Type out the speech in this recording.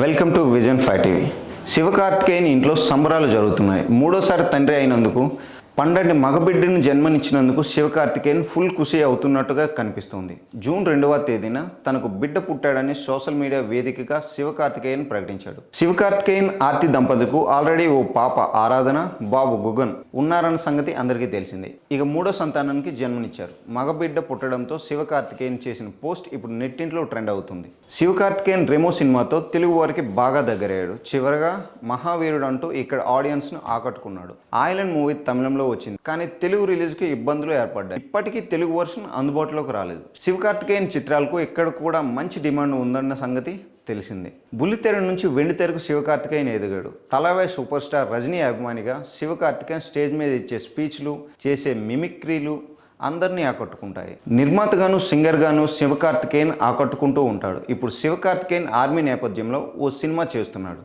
Welcome to Vision Five TV Sivakarthikeyan ఇంట్లో సంబరాలు జరుగుతున్నాయి. మూడోసారి తండ్రి అయినందుకు పండంటి మగబిడ్డను జన్మనిచ్చినందుకు శివకార్తికేయన్ ఫుల్ ఖుషి అవుతున్నట్టుగా కనిపిస్తోంది. జూన్ రెండవ తేదీన తనకు బిడ్డ పుట్టాడని సోషల్ మీడియా వేదికగా శివకార్తికేయన్ ప్రకటించాడు. శివకార్తికేయన్ ఆర్తి దంపతులకు ఆల్రెడీ ఓ పాప ఆరాధన బాబు గుగన్ ఉన్నారన్న సంగతి అందరికీ తెలిసిందే. ఇక మూడో సంతానానికి జన్మనిచ్చారు. మగబిడ్డ పుట్టడంతో శివకార్తికేయన్ చేసిన పోస్ట్ ఇప్పుడు నెట్టింట్లో ట్రెండ్ అవుతుంది. శివకార్తికేయన్ రెమో సినిమాతో తెలుగు వారికి బాగా దగ్గరయ్యాడు. చివరగా మహావీరుడు అంటూ ఇక్కడ ఆడియన్స్ను ఆకట్టుకున్నాడు. ఐలాండ్ మూవీ తమిళంలో వచ్చింది. కానీ తెలుగు రిలీజ్కి ఇబ్బందులు ఏర్పడ్డాయి. ఇప్పటికీ తెలుగు వర్షన్ అందుబాటులోకి రాలేదు. శివకార్తికేయన్ చిత్రాలకు ఇక్కడ కూడా మంచి డిమాండ్ ఉందన్న సంగతి తెలిసింది. బుల్లితెర నుంచి వెండితెరకు శివకార్తికేయన్ ఎదిగాడు. తలవే సూపర్ స్టార్ రజనీ అభిమానిగా శివకార్తికేయన్ స్టేజ్ మీద ఇచ్చే స్పీచ్లు చేసే మిమిక్రీలు అందరినీ ఆకట్టుకుంటాయి. నిర్మాతగాను సింగర్గాను శివకార్తికేయన్ ఆకట్టుకుంటూ ఉంటాడు. ఇప్పుడు శివకార్తికేయన్ ఆర్మీ నేపథ్యంలో ఓ సినిమా చేస్తున్నాడు.